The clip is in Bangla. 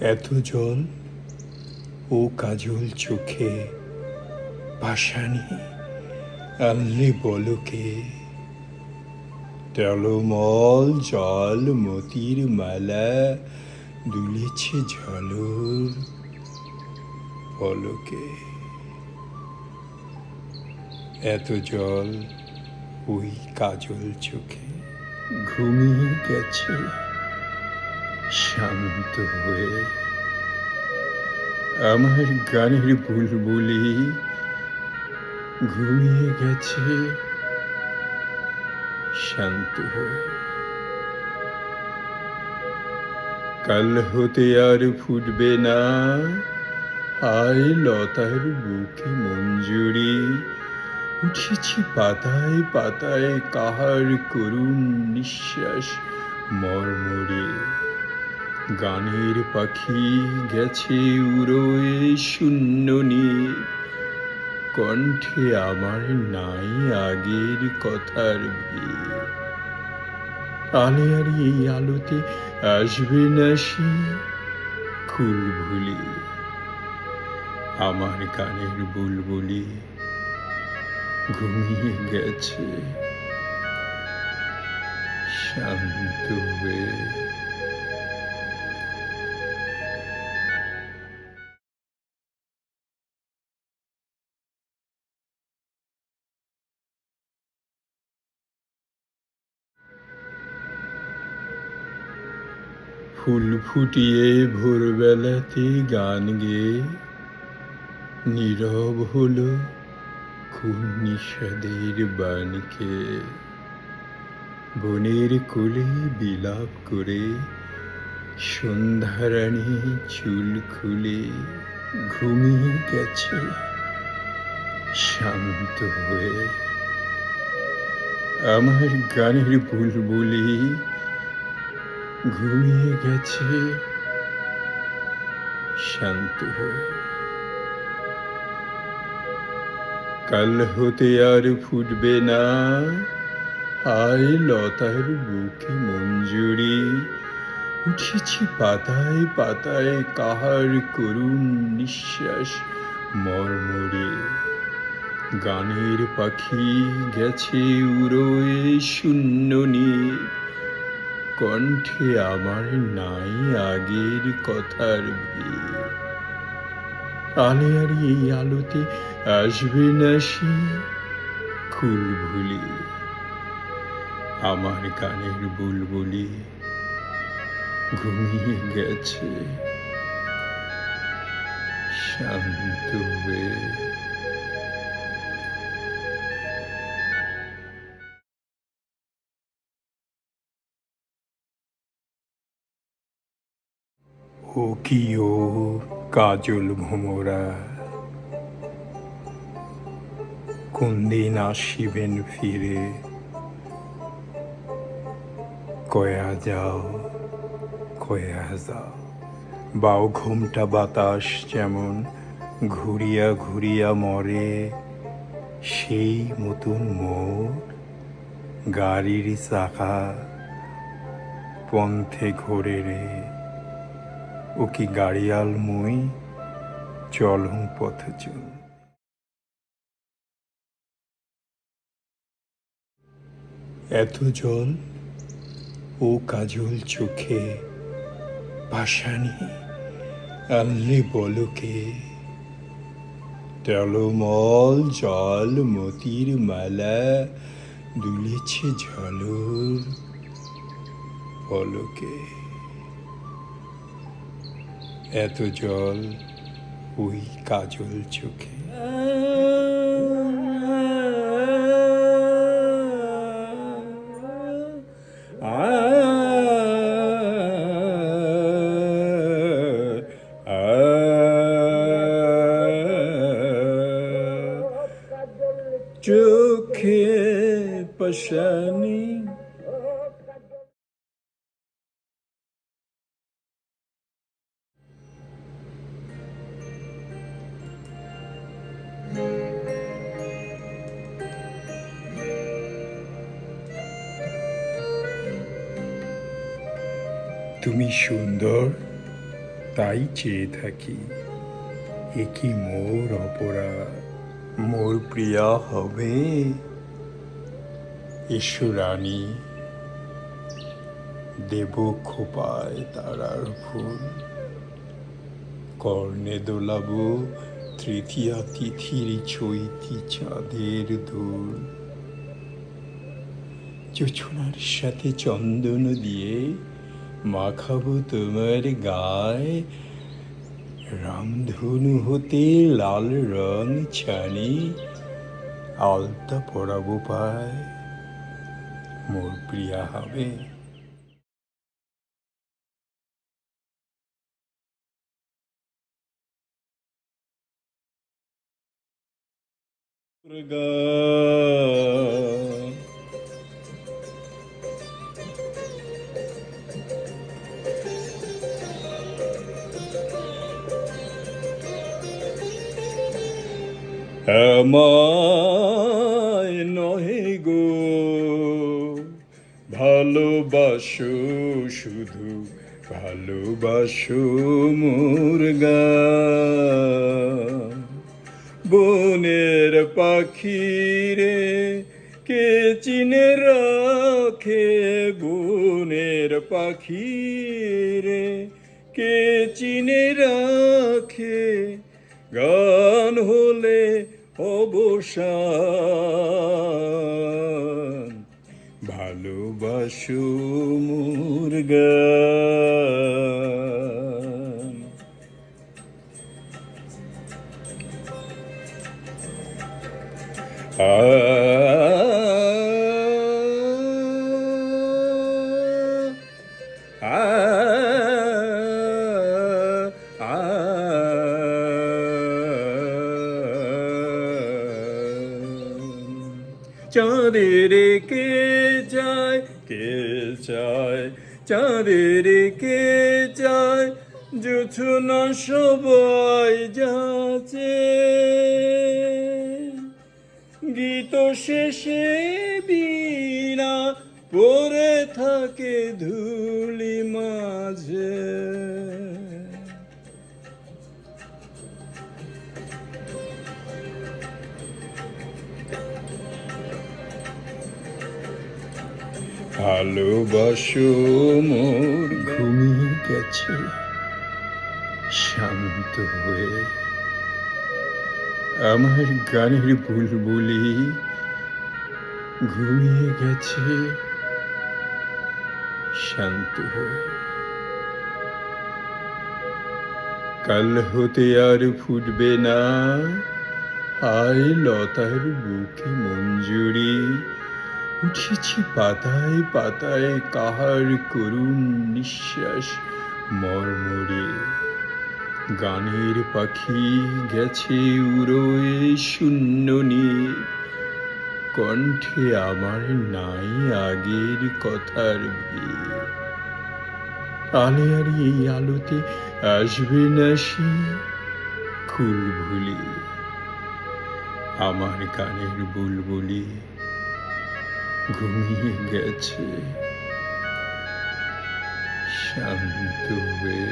এত জল ও কাজল চোখে পাশানি আনলে বলকে টলমল জল মতির মালা দুলেছে ঝলর পলকে এত জল ওই কাজল চোখে ঘুমিয়ে গেছে। শান্ত হয়ে আমার গানের বুলবুলি ঘুমিয়ে গেছে। শান্ত হয়ে কাল হতে আর ফুটবে না। আয় লতার বুকে মঞ্জুরি। উঠেছি পাতায় পাতায় কাহার করুণ নিঃশ্বাস মর্মরে। গানের পাখি গেছে উড়োয়ে শূন্য নিয়ে কণ্ঠে আমার নাই আগের কথার আলে আর এই আলোতে আসবে না সে খুল ভুলি। আমার গানের বুলবুলি ঘুমিয়ে গেছে। শান্ত হয়ে ফুল ফুটিয়ে ভোরবেলাতে গান গেয়ে নীরব হলো খুব নিষাদের বানকে। বনের কোলে বিলাপ করে সন্ধ্যারানী চুল খুলে ঘুমিয়ে গেছে, শান্ত হয়ে। আমার গানের বুলবুলি ঘুমিয়ে গেছে, শান্ত হয়ে। কাল হতে আর ফুটবে না আয় লতার বুকে মঞ্জুরি। উঠেছি পাতায় পাতায় কাহার করুণ নিঃশ্বাস মর্মরে। গানের পাখি গেছে উড়োয় শূন্য নিয়ে কণ্ঠে আমার নাই আগের কথার আলে আর এই আলোতে আসবে না সে ভুলি। আমার গানের বুলবুলি ঘুমিয়ে গেছে। শান্ত হয়ে ও কি ও কাজল ভোমরা। কোন দিন আসিবেন ফিরে? কয়া যাও কয়া যাও। বাও ঘুমটা বাতাস যেমন ঘুরিয়া ঘুরিয়া মরে, সেই মতন মোর গাড়ির চাকা পন্থে ঘোরে রে। ও কি গাড়িয়াল মই? চলং পথ চল। এত জল ও কাজল চোখে পাশানি আনলে বলকে টলমল জল মতির মালা দুলেছে ঝলর পলকে এত জল ওই কাজল চোখে। চোখে পশানি তুমি সুন্দর তাই চেয়ে থাকি। এ কি মোর অপরাধ? মোর প্রিয়া হবে? ঈশ্বরানী দেব খোপায় তারার ফুল। কর্ণে দোলাবো তৃতীয়া তিথির চৈতি চাঁদের দোল। জোছনার সাথে চন্দন দিয়ে মাখাবো তোমার গায়ে। রামধনু হতে লাল রং ছানি, আলতা পরাবো পায়। মোর প্রিয়া হবে। দুর্গা আমায় নহে গো। ভালোবাসো শুধু, ভালোবাসো মুরগা। বনের পাখিরে কে চিনে রাখে? বনের পাখিরে কে চিনে রাখে? গান হলে অবসান। ভালোবাসো মুরগান চাঁদের কে যায়, কে চায়? চাঁদের কে চায় জুছুনা সবাই যাচ্ছে। গীত শেষে বীণা পরে থাকে ধুলি মাঝে। ভালোবাসো মোর ঘুমিয়ে গেছে, শান্ত হয়ে। আমার গানের বুলবুলি ঘুমিয়ে গেছে, শান্ত হয়ে। কাল হতে আর ফুটবে না হায় লতার বুকে মঞ্জুরি। উঠেছি পাতায় পাতায় কাহার করুণ নিঃশ্বাস মর্মরে। গানের পাখি গেছে উড়োয় শূন্য নিয়ে কণ্ঠে আমার নাই আগের কথার ভিড়। আলে আর এই আলোতে আসবে না সে খুল ভুলি আমার গানের বুলবুলি ঘুমিয়ে গেছে। শান্ত হয়ে